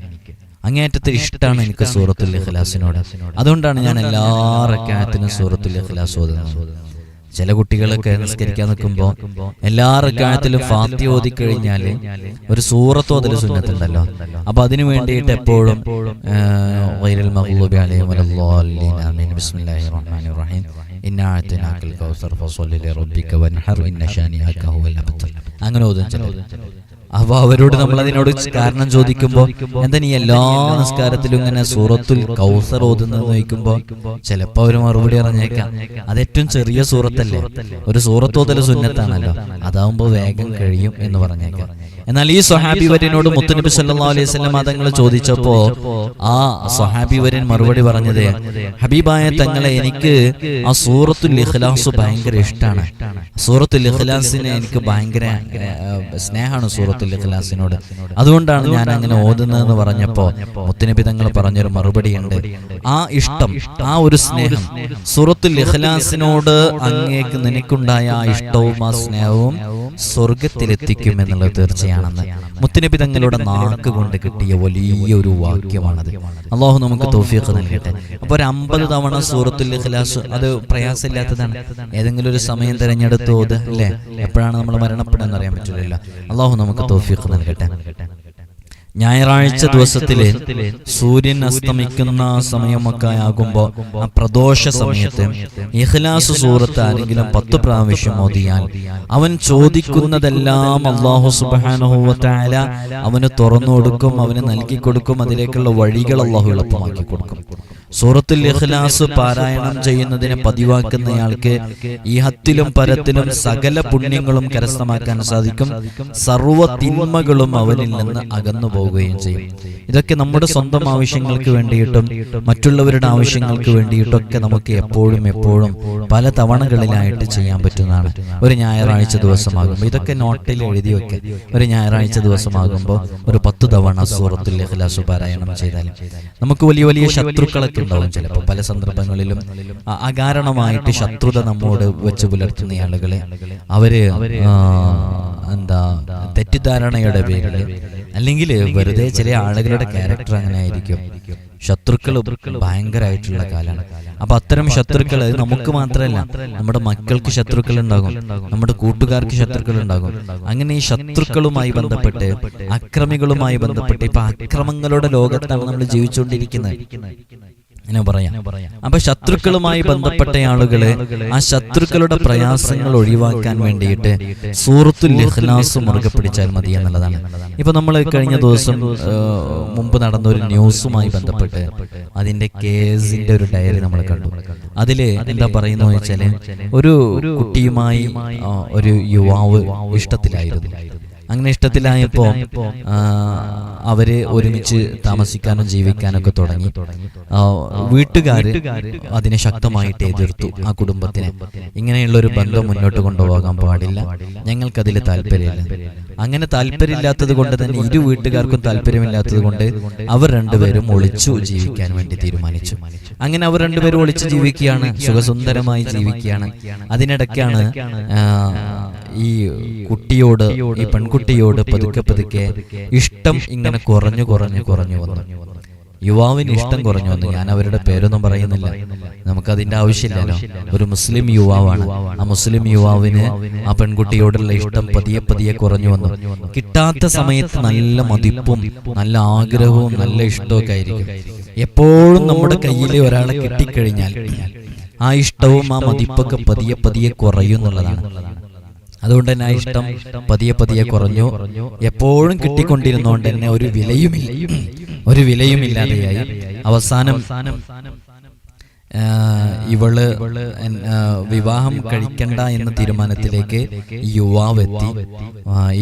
അങ്ങേയറ്റത്തെ ഇഷ്ടമാണ് എനിക്ക് സൂറത്തുൽ ഇഖ്ലാസിനോട്. അതുകൊണ്ടാണ് ഞാൻ എല്ലാ റക്കായത്തിനും സൂറത്തുൽ ഇഖ്ലാസ് ഓതുന്നത്. ചില കുട്ടികളൊക്കെ നിസ്കരിക്കാൻ നിൽക്കുമ്പോൾ എല്ലാ റക്കായത്തിലും ഫാത്തി ഓതി കഴിഞ്ഞാൽ ഒരു സൂറത്തോ അതിൽ സുന്നത്തുണ്ടല്ലോ. അപ്പൊ അതിനു വേണ്ടിയിട്ട് എപ്പോഴും അങ്ങനെ ഓതും ചിലർ. അപ്പൊ അവരോട് നമ്മൾ അതിനോട് കാരണം ചോദിക്കുമ്പോൾ എന്താ നീ എല്ലാ നിസ്കാരത്തിലും ഇങ്ങനെ സൂറത്തുൽ കൗസർ ഓതുന്നത് നോക്കുമ്പോ ചിലപ്പോ അവർ മറുപടി പറഞ്ഞേക്കാം. അത് ഏറ്റവും ചെറിയ സൂറത്തല്ലേ? ഒരു സൂറത്ത് ഓതൽ സുന്നത്താണല്ലോ. അതാവുമ്പോ വേഗം കഴിയും എന്ന് പറഞ്ഞേക്കാം. എന്നാൽ ഈ സ്വഹാബി വര്യനോട് മുത്തുനബി സല്ലാ അലൈഹി സ്വലം തങ്ങൾ ചോദിച്ചപ്പോ ആ സ്വഹാബി വര്യൻ മറുപടി പറഞ്ഞത് ഹബീബായ തങ്ങളെ എനിക്ക് ആ സൂറത്തുൽ ഇഖ്ലാസ് ഭയങ്കര ഇഷ്ടമാണ് സൂറത്തുൽ ഇഖ്ലാസിനെ എനിക്ക് ഭയങ്കര സ്നേഹമാണ് സൂറത്തുൽ ഇഖ്ലാസിനോട്. അതുകൊണ്ടാണ് ഞാൻ അങ്ങനെ ഓതുന്നതെന്ന് പറഞ്ഞപ്പോ മുത്തുനബി തങ്ങൾ പറഞ്ഞൊരു മറുപടിയുണ്ട് ആ ഇഷ്ടം ആ ഒരു സ്നേഹം സൂറത്തുൽ ഇഖ്ലാസിനോട് അങ്ങേക്ക് നിനക്കുണ്ടായ ആ ഇഷ്ടവും ആ സ്നേഹവും സ്വർഗത്തിലെത്തിക്കും എന്നുള്ളത് തീർച്ചയാണെന്ന് മുത്തുനബി തങ്ങളുടെ നാക്ക് കൊണ്ട് കിട്ടിയ വലിയ ഒരു വാക്യമാണത്. അള്ളാഹു നമുക്ക് തോഫിയൊക്കെ നൽകട്ടെ. അപ്പൊ ഒരു അമ്പത് തവണ സൂറത്തുൽ ഇഖ്ലാസ് അത് പ്രയാസമില്ലാത്തതാണ്. ഏതെങ്കിലും ഒരു സമയം തിരഞ്ഞെടുത്ത് ഓത് അല്ലേ? എപ്പോഴാണ് നമ്മൾ മരണപ്പെടുന്നത് അറിയാൻ പറ്റില്ലല്ലോ. അള്ളാഹു നമുക്ക് തോഫിയൊക്കെ നൽകട്ടെ. ഞായറാഴ്ച ദിവസത്തിലെ സൂര്യൻ അസ്തമിക്കുന്ന സമയമൊക്കെ ആകുമ്പോ ആ പ്രദോഷ സമയത്ത് ഇഖ്ലാസ് സൂറത്ത് ആരെങ്കിലും പത്ത് പ്രാവശ്യം ഓതിയാൽ അവൻ ചോദിക്കുന്നതെല്ലാം അള്ളാഹു സുബാനുഹൂവത്തായ അവന് തുറന്നു കൊടുക്കും അവന് നൽകി കൊടുക്കും അതിലേക്കുള്ള വഴികൾ അള്ളാഹു എളുപ്പമാക്കി കൊടുക്കും. സൂറത്തുൽ ഇഖ്ലാസ് പാരായണം ചെയ്യുന്നതിനെ പതിവാക്കുന്നയാൾക്ക് ഈ ഹത്തിലും പരത്തിലും സകല പുണ്യങ്ങളും കരസ്ഥമാക്കാൻ സാധിക്കും. സർവ തിന്മകളും അവനിൽ നിന്ന് അകന്നു പോവുകയും ചെയ്യും. ഇതൊക്കെ നമ്മുടെ സ്വന്തം ആവശ്യങ്ങൾക്ക് വേണ്ടിയിട്ടും മറ്റുള്ളവരുടെ ആവശ്യങ്ങൾക്ക് വേണ്ടിയിട്ടൊക്കെ നമുക്ക് എപ്പോഴും എപ്പോഴും പല തവണകളിലായിട്ട് ചെയ്യാൻ പറ്റുന്നതാണ്. ഒരു ഞായറാഴ്ച ദിവസമാകുമ്പോൾ ഇതൊക്കെ നോട്ടിൽ എഴുതി വെക്കുക. ഒരു ഞായറാഴ്ച ദിവസമാകുമ്പോൾ ഒരു പത്ത് തവണ സൂറത്തുൽ ഇഖ്ലാസ് പാരായണം ചെയ്താൽ നമുക്ക് വലിയ വലിയ ശത്രുക്കളൊക്കെ ഉണ്ടാവും. ചിലപ്പോൾ പല സന്ദർഭങ്ങളിലും അകാരണമായിട്ട് ശത്രുത നമ്മോട് വെച്ച് പുലർത്തുന്ന ആളുകളെ അവർ എന്താ തെറ്റിദ്ധാരണയുടെ പേരിൽ അല്ലെങ്കിൽ വെറുതെ ചില ആളുകളുടെ ക്യാരക്ടർ അങ്ങനെ ആയിരിക്കും. ശത്രുക്കൾ ഭയങ്കരമായിട്ടുള്ള കാലമാണ് അപ്പൊ അത്തരം ശത്രുക്കൾ നമുക്ക് മാത്രമല്ല നമ്മുടെ മക്കൾക്ക് ശത്രുക്കൾ ഉണ്ടാകും നമ്മുടെ കൂട്ടുകാർക്ക് ശത്രുക്കൾ ഉണ്ടാകും. അങ്ങനെ ഈ ശത്രുക്കളുമായി ബന്ധപ്പെട്ട് അക്രമികളുമായി ബന്ധപ്പെട്ട് ഇപ്പൊ അക്രമങ്ങളുടെ ലോകത്താണ് നമ്മൾ ജീവിച്ചുകൊണ്ടിരിക്കുന്നത്. അപ്പൊ ശത്രുക്കളുമായി ബന്ധപ്പെട്ട ആളുകളെ ആ ശത്രുക്കളുടെ പ്രയാസങ്ങൾ ഒഴിവാക്കാൻ വേണ്ടിയിട്ട് സൂറത്തുൽ ഇഖ്ലാസ് മുറുകെ പിടിച്ചാൽ മതി എന്നുള്ളതാണ്. ഇപ്പൊ നമ്മൾ കഴിഞ്ഞ ദിവസം മുമ്പ് നടന്ന ഒരു ന്യൂസുമായി ബന്ധപ്പെട്ട് അതിന്റെ കേസിന്റെ ഒരു ഡയറി നമ്മൾ കണ്ടു. അതിൽ എന്താ പറയുന്നു വെച്ചാൽ ഒരു കുട്ടിയുമായി ഒരു യുവാവ് ഇഷ്ടത്തിലായിരുന്നു. അങ്ങനെ ഇഷ്ടത്തിലായപ്പോ ആ, അവർ ഒരുമിച്ച് താമസിക്കാനും ജീവിക്കാനൊക്കെ തുടങ്ങി. വീട്ടുകാർ വീട്ടുകാര് അതിനെ ശക്തമായിട്ട് എതിർത്തു. ആ കുടുംബത്തിനെ. ഇങ്ങനെയുള്ള ഒരു ബന്ധം മുന്നോട്ട് കൊണ്ടുപോകാൻ പാടില്ല. ഞങ്ങൾക്കതിൽ താല്പര്യമില്ല. അങ്ങനെ താല്പര്യമില്ലാത്തത് കൊണ്ട് തന്നെ ഇരു വീട്ടുകാർക്കും താല്പര്യമില്ലാത്തത് കൊണ്ട് അവർ രണ്ടുപേരും ഒളിച്ചു ജീവിക്കാൻ വേണ്ടി തീരുമാനിച്ചു. അങ്ങനെ അവർ രണ്ടുപേരും ഒളിച്ചു ജീവിക്കുകയാണ് സുഖസുന്ദരമായി ജീവിക്കുകയാണ്. അതിനിടയ്ക്കാണ് ഈ കുട്ടിയോട് ഈ പെൺകുട്ടിയോട് പതുക്കെ പതുക്കെ ഇഷ്ടം ഇങ്ങനെ കുറഞ്ഞു കുറഞ്ഞു കുറഞ്ഞു വന്നു. യുവാവിന് ഇഷ്ടം കുറഞ്ഞു വന്നു. ഞാൻ അവരുടെ പേരൊന്നും പറയുന്നില്ല. നമുക്കതിന്റെ ആവശ്യമില്ലല്ലോ. ഒരു മുസ്ലിം യുവാവാണ്. ആ മുസ്ലിം യുവാവിന് ആ പെൺകുട്ടിയോടുള്ള ഇഷ്ടം പതിയെ പതിയെ കുറഞ്ഞു വന്നു. കിട്ടാത്ത സമയത്ത് നല്ല മതിപ്പും നല്ല ആഗ്രഹവും നല്ല ഇഷ്ടമൊക്കെ ആയിരിക്കും. എപ്പോഴും നമ്മുടെ കയ്യിലെ ഒരാളെ കിട്ടിക്കഴിഞ്ഞാൽ ആ ഇഷ്ടവും ആ മതിപ്പൊക്കെ പതിയെ പതിയെ കുറയും എന്നുള്ളതാണ് അതുകൊണ്ട് തന്നെ ആ ഇഷ്ടം പതിയെ പതിയെ കുറഞ്ഞു. എപ്പോഴും കിട്ടിക്കൊണ്ടിരുന്നോണ്ട് തന്നെ ഒരു വിലയുമില്ല. ഒരു വിലയുമില്ലാതെയായി. അവസാനം ഇവൾ വിവാഹം കഴിക്കണ്ട എന്ന തീരുമാനത്തിലേക്ക് ഈ യുവാവ് എത്തി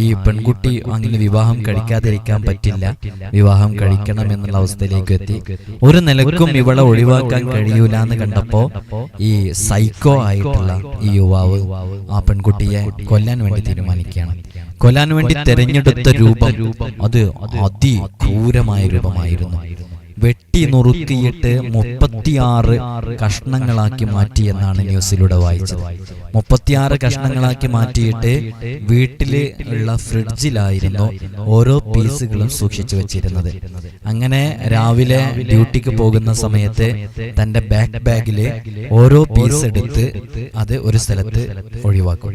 ഈ പെൺകുട്ടി അങ്ങനെ വിവാഹം കഴിക്കാതിരിക്കാൻ പറ്റില്ല. വിവാഹം കഴിക്കണം എന്നുള്ള അവസ്ഥയിലേക്ക് എത്തി. ഒരു നിലക്കും ഇവളെ ഒഴിവാക്കാൻ കഴിയൂല എന്ന് കണ്ടപ്പോ ഈ സൈക്കോ ആയിട്ടുള്ള ഈ യുവാവ് ആ പെൺകുട്ടിയെ കൊല്ലാൻ വേണ്ടി തീരുമാനിക്കുകയാണ്. കൊല്ലാൻ വേണ്ടി തെരഞ്ഞെടുത്ത രൂപം. അത് അതിക്രൂരമായ രൂപമായിരുന്നു. വെട്ടി നുറുക്കിയിട്ട് മുപ്പത്തിയാറ് കഷ്ണങ്ങളാക്കി മാറ്റി എന്നാണ് ന്യൂസിലൂടെ വായിച്ചത്. മുപ്പത്തിയാറ് കഷ്ണങ്ങളാക്കി മാറ്റിയിട്ട് വീട്ടിൽ ഉള്ള ഫ്രിഡ്ജിലായിരുന്നു ഓരോ പീസുകളും സൂക്ഷിച്ചു വെച്ചിരുന്നത്. അങ്ങനെ രാവിലെ ഡ്യൂട്ടിക്ക് പോകുന്ന സമയത്ത് തന്റെ ബാക്ക് ബാഗിൽ ഓരോ പീസ് എടുത്ത് അത് ഒരു സ്ഥലത്ത് ഒഴിവാക്കും.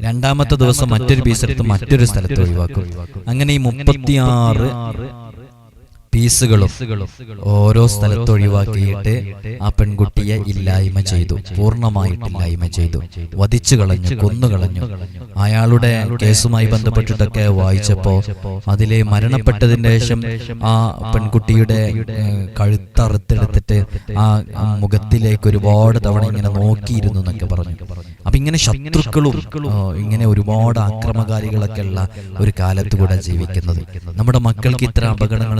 രണ്ടാമത്തെ ദിവസം മറ്റൊരു പീസ് എടുത്ത് മറ്റൊരു സ്ഥലത്ത് ഒഴിവാക്കും. അങ്ങനെ ഈ മുപ്പത്തിയാറ് പീസുകളും ഓരോ സ്ഥലത്ത് ഒഴിവാക്കിയിട്ട് ആ പെൺകുട്ടിയെ ഇല്ലായ്മ ചെയ്തു പൂർണമായിട്ട് ഇല്ലായ്മ ചെയ്തു വധിച്ചു കളഞ്ഞു കൊന്നുകളഞ്ഞു അയാളുടെ കേസുമായി ബന്ധപ്പെട്ടിട്ടൊക്കെ വായിച്ചപ്പോ അതിലെ മരണപ്പെട്ടതിന് ശേഷം ആ പെൺകുട്ടിയുടെ കഴുത്തറുത്തെടുത്തിട്ട് ആ മുഖത്തിലേക്ക് ഒരുപാട് തവണ ഇങ്ങനെ നോക്കിയിരുന്നു എന്നൊക്കെ പറഞ്ഞു. അപ്പൊ ഇങ്ങനെ ശത്രുക്കളും ഇങ്ങനെ ഒരുപാട് ആക്രമകാരികളൊക്കെ ഉള്ള ഒരു കാലത്ത് കൂടെ ജീവിക്കുന്നത്. നമ്മുടെ മക്കൾക്ക് ഇത്ര അപകടങ്ങൾ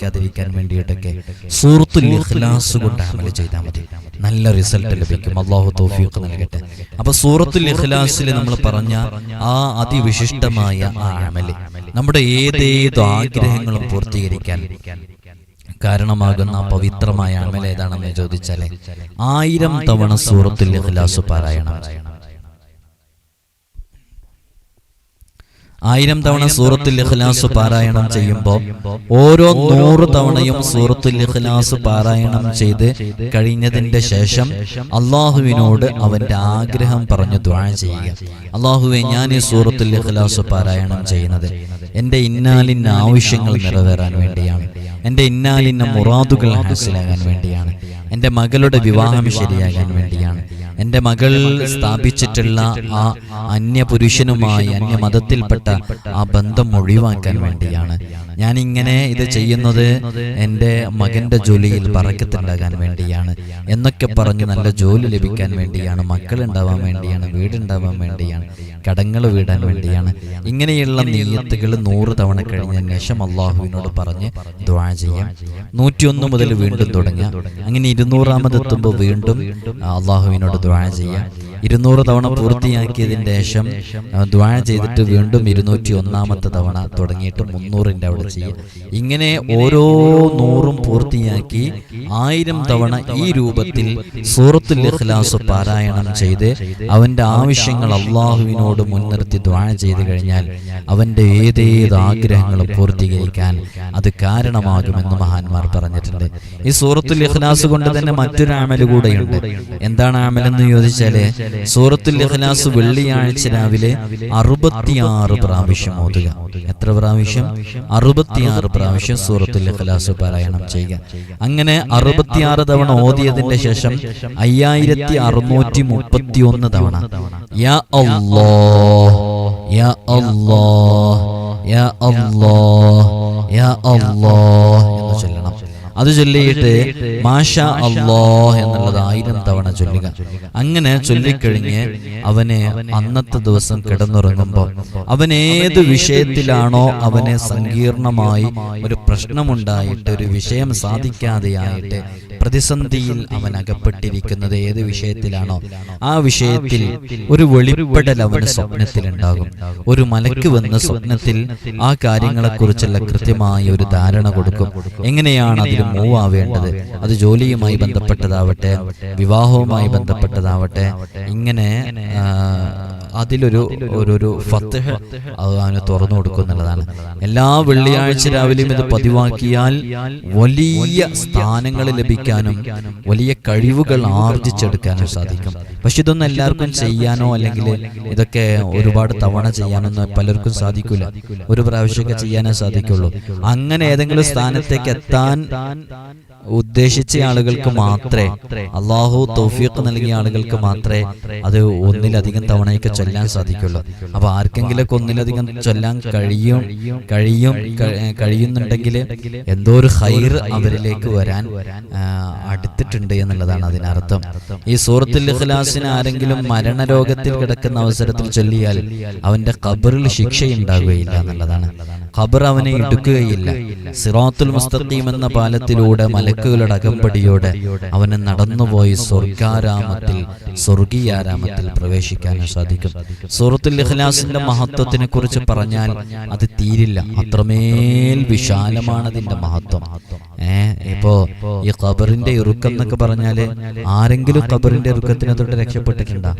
സംഭവിക്കാതിരിക്കാൻ വേണ്ടിയിട്ടൊക്കെ സൂറത്തുൽ ഇഖ്ലാസ് കൊണ്ട് അമൽ ചെയ്താൽ മതി. നല്ല റിസൾട്ട് ലഭിക്കും. അള്ളാഹു തൗഫീഖ് നൽകട്ടെ. അപ്പൊ സൂറത്തുൽ ഇഖ്ലാസിൽ നമ്മൾ പറഞ്ഞ ആ അതിവിശിഷ്ടമായ ആ അമൽ നമ്മുടെ ഏതേത് ആഗ്രഹങ്ങളും പൂർത്തീകരിക്കാൻ കാരണമാകുന്ന പവിത്രമായ അമൽ ഏതാണെന്ന് ചോദിച്ചാൽ ആയിരം തവണ സൂറത്തുൽ ഇഖ്ലാസ് പാരായണം ചെയ്യണം ആയിരം തവണ സൂറത്തുൽ ഇഖ്ലാസ് പാരായണം ചെയ്യുമ്പോൾ ഓരോ നൂറ് തവണയും സൂറത്തുൽ ഇഖ്ലാസ് പാരായണം ചെയ്ത് കഴിഞ്ഞതിന്റെ ശേഷം അള്ളാഹുവിനോട് അവന്റെ ആഗ്രഹം പറഞ്ഞു ദ്വാ ചെയ്യുക. അള്ളാഹുവെ ഞാൻ ഈ സൂറത്തുൽ ഇഖ്ലാസ് പാരായണം ചെയ്യുന്നത് എന്റെ ഇന്നാലിന്ന ആവശ്യങ്ങൾ നിറവേറാൻ വേണ്ടിയാണ്. എന്റെ ഇന്നാലിന്ന മുറാദുകൾ ഹാസിലാകാൻ വേണ്ടിയാണ്. എന്റെ മകളുടെ വിവാഹം ശരിയാകാൻ വേണ്ടിയാണ്. എന്റെ മകൾ സ്ഥാപിച്ചിട്ടുള്ള ആ അന്യപുരുഷനുമായി അന്യമതത്തിൽപ്പെട്ട ആ ബന്ധം ഒഴിവാക്കാൻ വേണ്ടിയാണ്. ഞാൻ ഇങ്ങനെ ഇത് ചെയ്യുന്നത് എന്റെ മകന്റെ ജോലിയിൽ പറക്കത്തുണ്ടാകാൻ വേണ്ടിയാണ്. എന്നൊക്കെ പറഞ്ഞ് നല്ല ജോലി ലഭിക്കാൻ വേണ്ടിയാണ്. മക്കൾ ഉണ്ടാവാൻ വേണ്ടിയാണ്. വീടുണ്ടാവാൻ വേണ്ടിയാണ്. കടങ്ങൾ വീടാൻ വേണ്ടിയാണ്. ഇങ്ങനെയുള്ള നീയത്തുകൾ നൂറ് തവണ കഴിഞ്ഞതിന് ശേഷം അള്ളാഹുവിനോട് പറഞ്ഞ് ദ്വാ ചെയ്യാം. നൂറ്റിയൊന്ന് മുതൽ വീണ്ടും തുടങ്ങാം അങ്ങനെ ഇരുന്നൂറാമത് എത്തുമ്പോൾ വീണ്ടും അള്ളാഹുവിനോട് ദ്വാ ചെയ്യാം ഇരുന്നൂറ് തവണ പൂർത്തിയാക്കിയതിന്റെ ശേഷം ദ്വാ ചെയ്തിട്ട് വീണ്ടും ഇരുന്നൂറ്റി ഒന്നാമത്തെ തവണ തുടങ്ങിയിട്ട് മുന്നൂറിന്റെ അവിടെ ചെയ്യുക ഇങ്ങനെ ഓരോ നൂറും പൂർത്തിയാക്കി ആയിരം തവണ ഈ രൂപത്തിൽ സൂറത്തുൽ ഇഖ്ലാസ് പാരായണം ചെയ്ത് അവന്റെ ആവശ്യങ്ങൾ അള്ളാഹുവിനോട് മുൻനിർത്തി ദ്വാ ചെയ്ത് കഴിഞ്ഞാൽ അവന്റെ ഏതേത് ആഗ്രഹങ്ങളും പൂർത്തീകരിക്കാൻ അത് കാരണമാകുമെന്ന് മഹാന്മാർ പറഞ്ഞിട്ടുണ്ട്. ഈ സൂറത്തുൽ ഇഖ്ലാസ് കൊണ്ട് തന്നെ മറ്റൊരു ആമൽ കൂടെയുണ്ട്. എന്താണ് ആമൽ എന്ന് ചോദിച്ചാൽ സൂറത്തുൽ ഇഖ്ലാസ് വെള്ളിയാഴ്ച രാവിലെ അറുപത്തിയാറ് പ്രാവശ്യം ഓതുക. എത്ര പ്രാവശ്യം? അറുപത്തിയാറ് പ്രാവശ്യം സൂറത്തുൽ ഇഖ്ലാസ് പാരായണം ചെയ്യുക. അങ്ങനെ അറുപത്തിയാറ് തവണ ഓതിയതിന്റെ ശേഷം അയ്യായിരത്തി അറുന്നൂറ്റി മുപ്പത്തി ഒന്ന് തവണ. യാ അല്ലാ യാ അല്ലാ യാ അല്ലാ യാ അല്ലാ എന്ന് ചൊല്ലണം. അത് ചൊല്ലിയിട്ട് മാഷ അള്ളോ എന്നുള്ളത് ആയിരം തവണ ചൊല്ലുക. അങ്ങനെ ചൊല്ലിക്കഴിഞ്ഞ് അവനെ അന്നത്തെ ദിവസം കിടന്നുറങ്ങുമ്പോൾ അവൻ ഏത് വിഷയത്തിലാണോ അവനെ സങ്കീർണമായി ഒരു പ്രശ്നമുണ്ടായിട്ട് ഒരു വിഷയം സാധിക്കാതെയായിട്ട് പ്രതിസന്ധിയിൽ അവൻ അകപ്പെട്ടിരിക്കുന്നത് ഏത് വിഷയത്തിലാണോ ആ വിഷയത്തിൽ ഒരു വെളിപ്പെടൽ അവന് സ്വപ്നത്തിലുണ്ടാകും. ഒരു മലക്ക് വന്ന് സ്വപ്നത്തിൽ ആ കാര്യങ്ങളെക്കുറിച്ചുള്ള കൃത്യമായ ഒരു ധാരണ കൊടുക്കും. എങ്ങനെയാണ് അതിൽ മൂവ് ആവേണ്ടത് അത് ജോലിയുമായി ബന്ധപ്പെട്ടതാവട്ടെ വിവാഹവുമായി ബന്ധപ്പെട്ടതാവട്ടെ ഇങ്ങനെ അതിലൊരു ഒരു ഫത്തഹ് അവന് തുറന്നു കൊടുക്കും എന്നുള്ളതാണ്. എല്ലാ വെള്ളിയാഴ്ച രാവിലെയും ഇത് പതിവാക്കിയാൽ വലിയ സ്ഥാനങ്ങൾ ലഭിക്കാനും വലിയ കഴിവുകൾ ആർജിച്ചെടുക്കാനും സാധിക്കും. പക്ഷെ ഇതൊന്നും എല്ലാവർക്കും ചെയ്യാനോ അല്ലെങ്കിൽ ഇതൊക്കെ ഒരുപാട് തവണ ചെയ്യാനൊന്നും പലർക്കും സാധിക്കില്ല ഒരു പ്രാവശ്യമൊക്കെ ചെയ്യാനേ സാധിക്കുള്ളൂ. അങ്ങനെ ഏതെങ്കിലും സ്ഥാനത്തേക്ക് എത്താൻ ഉദ്ദേശിച്ച ആളുകൾക്ക് മാത്രമേ അള്ളാഹു തൗഫീഖ് നൽകിയ ആളുകൾക്ക് മാത്രമേ അത് ഒന്നിലധികം തവണയൊക്കെ ചൊല്ലാൻ സാധിക്കുള്ളൂ. അപ്പൊ ആർക്കെങ്കിലൊക്കെ ഒന്നിലധികം ചൊല്ലാൻ കഴിയും കഴിയും കഴിയുന്നുണ്ടെങ്കിൽ എന്തോ ഒരു ഹൈർ അവരിലേക്ക് വരാൻ അടുത്തിട്ടുണ്ട് എന്നുള്ളതാണ് അതിനർത്ഥം. ഈ സൂറത്തുൽ ഇഖ്ലാസിന് ആരെങ്കിലും മരണരോഗത്തിൽ കിടക്കുന്ന അവസരത്തിൽ ചൊല്ലിയാൽ അവന്റെ ഖബറിൽ ശിക്ഷയുണ്ടാകുകയില്ല എന്നുള്ളതാണ്. ഖബർ അവനെ ഇടുക്കുകയില്ല. സിറാത്തുൽ മുസ്തഖീം എന്ന പാലത്തിലൂടെ മലക്കുകളുടെ അകമ്പടിയോടെ അവന് നടന്നുപോയി സ്വർഗാരാമത്തിൽ സ്വർഗീയാരാമത്തിൽ പ്രവേശിക്കാൻ സാധിക്കും. സൂറത്തുൽ ഇഖ്ലാസിന്റെ മഹത്വത്തിനെ കുറിച്ച് പറഞ്ഞാൽ അത് തീരില്ല. അത്രമേൽ വിശാലമാണ് അതിന്റെ മഹത്വം. ഏർ ഇപ്പോ ഈ ഖബറിന്റെ ഇറുക്കം എന്നൊക്കെ പറഞ്ഞാൽ ആരെങ്കിലും ഖബറിന്റെ ഇറുക്കത്തിനെ തൊട്ട് രക്ഷപ്പെട്ടിട്ടുണ്ടോ?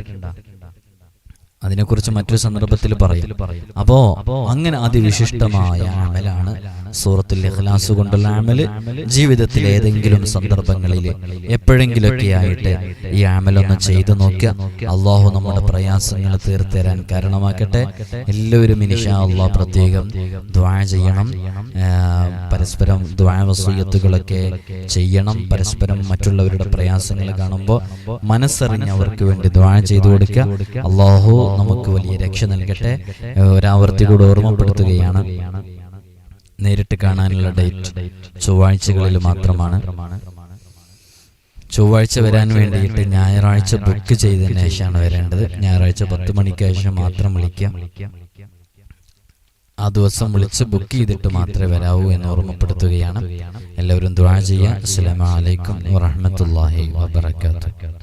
അതിനെക്കുറിച്ച് മറ്റൊരു സന്ദർഭത്തിൽ പറയും. അപ്പോ അങ്ങനെ അതിവിശിഷ്ടമായ അമലാണ് സൂറത്തുൽ ഇഖ്ലാസ് കൊണ്ടുള്ള അമൽ ജീവിതത്തിൽ ഏതെങ്കിലും സന്ദർഭങ്ങളിൽ എപ്പോഴെങ്കിലൊക്കെ ആയിട്ട് ഈ അമലൊന്ന് ചെയ്തു നോക്കുക. അള്ളാഹു നമ്മുടെ പ്രയാസങ്ങൾ തീർത്തരാൻ കാരണമാക്കട്ടെ. എല്ലാവരും ഇനിഷാ അള്ളാഹ് പ്രത്യേകം ദ്വാ ചെയ്യണം. പരസ്പരം ദ്വാവസൂയത്തുകളൊക്കെ ചെയ്യണം. പരസ്പരം മറ്റുള്ളവരുടെ പ്രയാസങ്ങൾ കാണുമ്പോൾ മനസ്സറിഞ്ഞ് അവർക്ക് വേണ്ടി ദ്വാ ചെയ്തു കൊടുക്കുക. അള്ളാഹു നമുക്ക് വലിയ രക്ഷ നൽകട്ടെ. ഒരാവർത്തി കൂടെ ഓർമ്മപ്പെടുത്തുകയാണ്. നേരിട്ട് കാണാനുള്ള ഡേറ്റ് ചൊവ്വാഴ്ചകളിൽ മാത്രമാണ്. ചൊവ്വാഴ്ച വരാൻ വേണ്ടിയിട്ട് ഞായറാഴ്ച ബുക്ക് ചെയ്തതിന് ശേഷമാണ് വരേണ്ടത്. ഞായറാഴ്ച പത്ത് മണിക്ക് ശേഷം മാത്രം വിളിക്കാം. ആ ദിവസം വിളിച്ച് ബുക്ക് ചെയ്തിട്ട് മാത്രമേ വരാവൂ എന്ന് ഓർമ്മപ്പെടുത്തുകയാണ്. എല്ലാവരും ദ്വാ ചെയ്യുക. അസ്സലാമു അലൈക്കും വറഹ്മത്തുള്ളാഹി വബറകാതുഹു.